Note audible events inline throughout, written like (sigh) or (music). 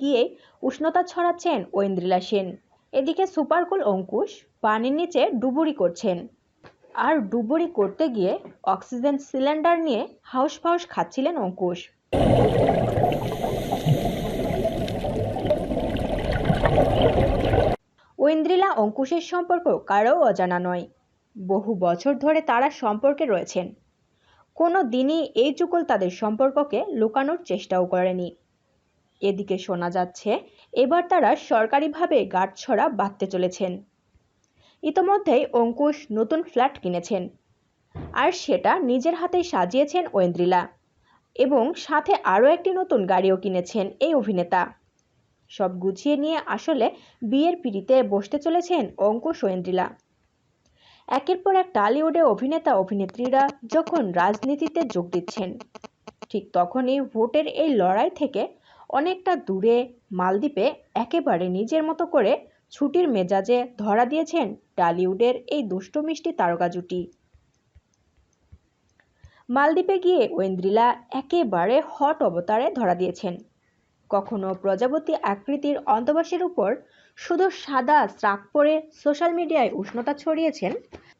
গিয়ে উষ্ণতা ছড়াচ্ছেন ঐন্দ্রিলা সেন। এদিকে সুপারকুল অঙ্কুশ পানির নিচে ডুবুরি করছেন। আর ডুবুরি করতে গিয়ে অক্সিজেন সিলিন্ডার নিয়ে হাউস ফাউস খাচ্ছিলেন অঙ্কুশ। ঐন্দ্রিলা অঙ্কুশের সম্পর্ক কারও অজানা নয়। বহু বছর ধরে তারা সম্পর্কে রয়েছেন। কোনো দিনই এই যুগল তাদের সম্পর্ককে লুকানোর চেষ্টাও করেনি। এদিকে শোনা যাচ্ছে, এবার তারা সরকারিভাবে গাঁটছড়া বাঁধতে চলেছেন। ইতোমধ্যেই অঙ্কুশ নতুন ফ্ল্যাট কিনেছেন। আর সেটা নিজের হাতেই সাজিয়েছেন ঐন্দ্রিলা এবং সাথে আরও একটি নতুন গাড়িও কিনেছেন এই অভিনেতা। সব গুছিয়ে নিয়ে আসলে বিয়ের পিড়িতে বসতে চলেছেন অঙ্কুশ ঐন্দ্রিলা। একের পর এক টালিউডে অভিনেতা অভিনেত্রীরা যখন রাজনীতিতে যোগ দিচ্ছেন, ঠিক তখনই ভোটের এই লড়াই থেকে অনেকটা দূরে মালদ্বীপে একেবারে নিজের মতো করে ছুটির মেজাজে ধরা দিয়েছেন টালিউডের এই দুষ্ট মিষ্টি তারকা জুটি। মালদ্বীপে গিয়ে ঐন্দ্রিলা একেবারে হট অবতারে ধরা দিয়েছেন। কখনো প্রজাপতি আকৃতির অন্তবাসের উপর শুধু সাদা স্রাক পরে সোশ্যাল মিডিয়ায় উষ্ণতা ছড়িয়েছেন,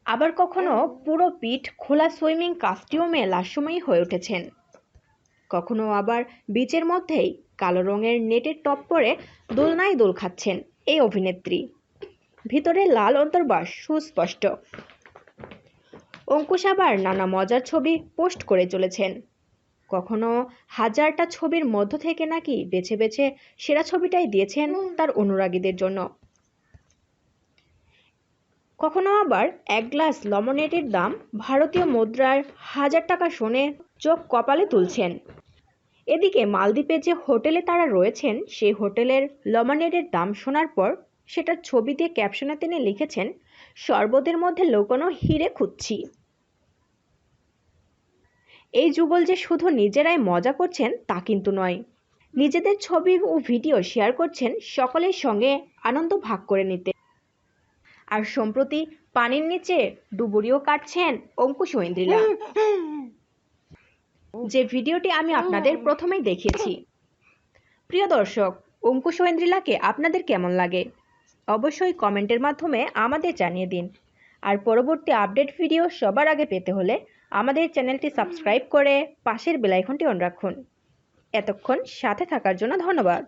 আবার কখনো পুরো পিঠ খোলা সুইমিং কাস্টিউমে লাস্যময়ী হয়ে উঠেছেন। কখনো আবার বিচের মধ্যেই কালো রঙের নেটের টপ পরে দোলনায় দোল খাচ্ছেন এই অভিনেত্রী। ভিতরে লাল অন্তর্বাস সুস্পষ্ট। অঙ্কুশ আবার নানা মজার ছবি পোস্ট করে চলেছেন। কখনো হাজারটা ছবির মধ্য থেকে নাকি বেছে বেছে সেরা ছবিটাই দিয়েছেন তার অনুরাগীদের জন্য। কখনো আবার এক গ্লাস লমনেটের দাম ভারতীয় মুদ্রার হাজার টাকা শুনে চোখ কপালে তুলছেন। এদিকে মালদ্বীপে যে হোটেলে তারা রয়েছেন, সেই হোটেলের লমানেডের দাম শোনার পর সেটার ছবি দিয়ে ক্যাপশনে তিনি লিখেছেন, শরবতের মধ্যে লুকোনো হিরে খুঁজছি। এই যুগল যে শুধু নিজেরাই মজা করছেন, তা কিন্তু নয়। নিজেদের ছবি ও ভিডিও শেয়ার করছেন সকলের সঙ্গে আনন্দ ভাগ করে নিতে। আর সম্প্রতি পানির নিচে ডুবুরিও কাটছেন অঙ্কুশ ঐন্দ্রিলা। (laughs) যে ভিডিওটি আমি আপনাদের প্রথমেই দেখিয়েছি প্রিয় দর্শক অঙ্কুশ ঐন্দ্রিলাকে আপনাদের কেমন লাগে? অবশ্যই কমেন্টের মাধ্যমে আমাদের জানিয়ে দিন। আর পরবর্তী আপডেট ভিডিও সবার আগে পেতে হলে আমাদের চ্যানেলটি সাবস্ক্রাইব করে পাশের বেলাইকনটি অন রাখুন। এতক্ষণ সাথে থাকার জন্য ধন্যবাদ।